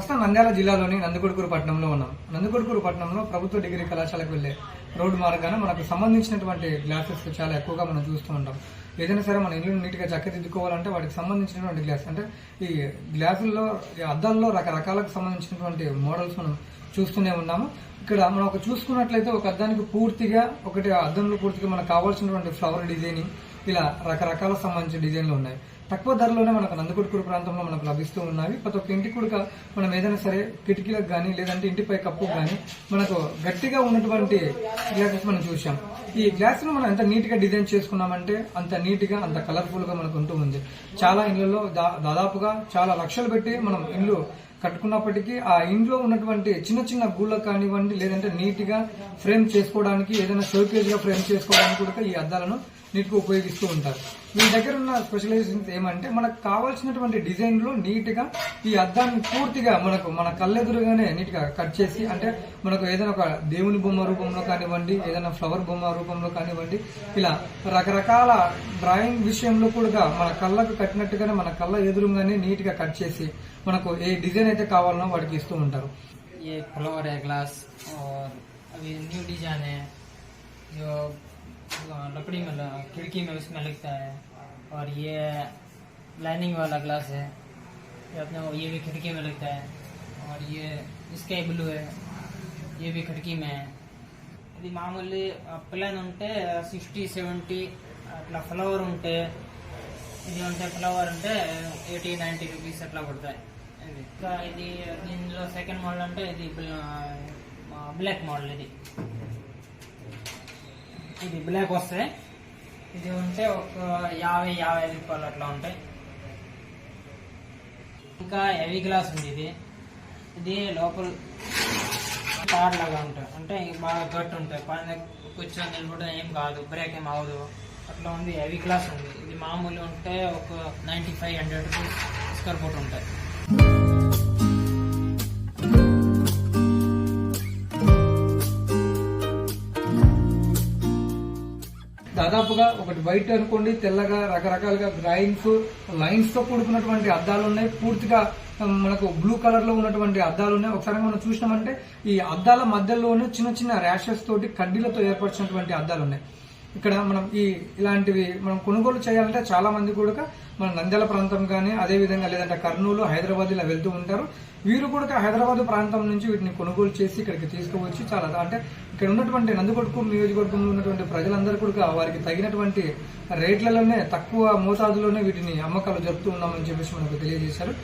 ప్రస్తుతం నంద్యాల జిల్లాలోని నందికొడుకూరు పట్టణంలో ఉన్నాం. నందికొడుకూరు పట్టణంలో ప్రభుత్వ డిగ్రీ కళాశాలకు వెళ్ళే రోడ్డు మార్గాన మనకు సంబంధించినటువంటి గ్లాసెస్ చాలా ఎక్కువగా మనం చూస్తూ ఉంటాం. ఏదైనా సరే మన ఇల్లు నీట్గా చక్కదిద్దుకోవాలంటే వాటికి సంబంధించినటువంటి గ్లాస్ అంటే ఈ గ్లాసుల్లో ఈ అద్దాల్లో రకరకాలకు సంబంధించినటువంటి మోడల్స్ మనం చూస్తూనే ఉన్నాము. ఇక్కడ మనం ఒక చూసుకున్నట్లయితే ఒక అద్దానికి పూర్తిగా ఒకటి అద్దంలో పూర్తిగా మనకు కావాల్సినటువంటి ఫ్లవర్ డిజైనింగ్ ఇలా రకరకాల సంబంధించిన డిజైన్లు ఉన్నాయి. తక్కువ ధరలోనే మనకు నందకొడుకూరు ప్రాంతంలో మనకు లభిస్తూ ఉన్నాయి. ప్రతి ఒక్క ఇంటి కూడక మనం ఏదైనా సరే కిటికీలకు కానీ లేదంటే ఇంటిపై కప్పుకు కానీ మనకు గట్టిగా ఉన్నటువంటి గ్లాసెస్ మనం చూసాం ఈ గ్లాస్ను మనం ఎంత నీట్గా డిజైన్ చేసుకున్నామంటే అంత నీట్గా అంత కలర్ఫుల్గా మనకు ఉంటూ ఉంది. చాలా ఇళ్ళలో దా- దాదాపుగా చాలా లక్షలు పెట్టి మనం ఇల్లు కట్టుకున్నప్పటికీ ఆ ఇంట్లో ఉన్నటువంటి చిన్న చిన్న గూళ్ళకు కానివ్వండి లేదంటే నీట్గా ఫ్రేమ్ చేసుకోవడానికి ఏదైనా షోకేజ్గా ఫ్రేమ్ చేసుకోవడానికి కూడా ఈ అద్దాలను నీట్గా ఉపయోగిస్తూ ఉంటారు. మీ దగ్గర ఉన్న స్పెషలైజేషన్స్ ఏమంటే మనకు కావాల్సినటువంటి డిజైన్ లో నీట్ గా ఈ అద్దాన్ని పూర్తిగా మనకు మన కళ్ళెదురుగానే నీట్ గా కట్ చేసి అంటే మనకు ఏదైనా ఒక దేవుని బొమ్మ రూపంలో కానివ్వండి ఏదైనా ఫ్లవర్ బొమ్మ రూపంలో కానివ్వండి ఇలా రకరకాల డ్రాయింగ్ విషయంలో కూడా మన కళ్ళకు కట్టినట్టుగానే మన కళ్ళ ఎదురుగానే నీట్ గా కట్ చేసి మనకు ఏ డిజైన్ అయితే కావాలనో వాటికి ఇస్తూ ఉంటారు ये फ्लावर है ग्लास और अभी न्यू डिजाइन है जो अ, लकड़ी में ल- खिड़की में उसमें लगता है और ये लाइनिंग वाला ग्लास है ये अपने को ये भी खिड़की में लगता है और ये स्काई ब्लू है ये भी खिड़की में है ఇది మామూలు ప్లాన్ ఉంటే సిక్స్టీ సెవెంటీ అట్లా ఫ్లవర్ ఉంటే ఇది ఉంటే ఫ్లవర్ అంటే ఎయిటీ నైంటీ రూపీస్ అట్లా పడతాయి ఇది ఇంకా ఇది దీనిలో సెకండ్ మోడల్ అంటే ఇది బ్లాక్ మోడల్ ఇది ఇది బ్లాక్ వస్తాయి ఇది ఉంటే ఒక యాభై యాభై ఐదు రూపాయలు అట్లా ఉంటాయి. ఇంకా హెవీ గ్లాస్ ఉంది ఇది. ఇది లోపల తార్ లాగా ఉంటాయి. అంటే బాగా గట్టి ఉంటాయి. పైన కూర్చొని నిలబడడం ఏం కాదు బ్రేక్ ఏం అవ్వదు. అట్లా ఉంది హెవీ గ్లాస్ ఉంది. ఇది మామూలు ఉంటే ఒక ninety five hundred rupees square foot ఉంటాయి. దాదాపుగా ఒకటి వైట్ అనుకోండి తెల్లగా రకరకాలుగా డ్రాయింగ్స్ లైన్స్తో కూడుకున్నటువంటి అద్దాలు ఉన్నాయి. పూర్తిగా మనకు బ్లూ కలర్లో ఉన్నటువంటి అద్దాలు ఉన్నాయి. ఒకసారి మనం చూసినామంటే ఈ అద్దాల మధ్యలోనే చిన్న చిన్న ర్యాషెస్ తోటి కడ్డీలతో ఏర్పరిచినటువంటి అద్దాలు ఉన్నాయి. ఇక్కడ మనం ఈ ఇలాంటివి మనం కొనుగోలు చేయాలంటే చాలా మంది కూడా మన నంద్యాల ప్రాంతం కానీ అదే విధంగా లేదంటే కర్నూలు హైదరాబాద్ ఇలా వెళ్తూ ఉంటారు. వీరు కూడా హైదరాబాద్ ప్రాంతం నుంచి వీటిని కొనుగోలు చేసి ఇక్కడికి తీసుకువచ్చి చాలా అంటే ఇక్కడ ఉన్నటువంటి నందికొట్కూరు నియోజకవర్గంలో ఉన్నటువంటి ప్రజలందరూ కూడా వారికి తగినటువంటి రేట్లలోనే తక్కువ మోతాదులోనే వీటిని అమ్మకాలు జరుపుతూ ఉన్నామని చెప్పేసి మనకు తెలియజేశారు.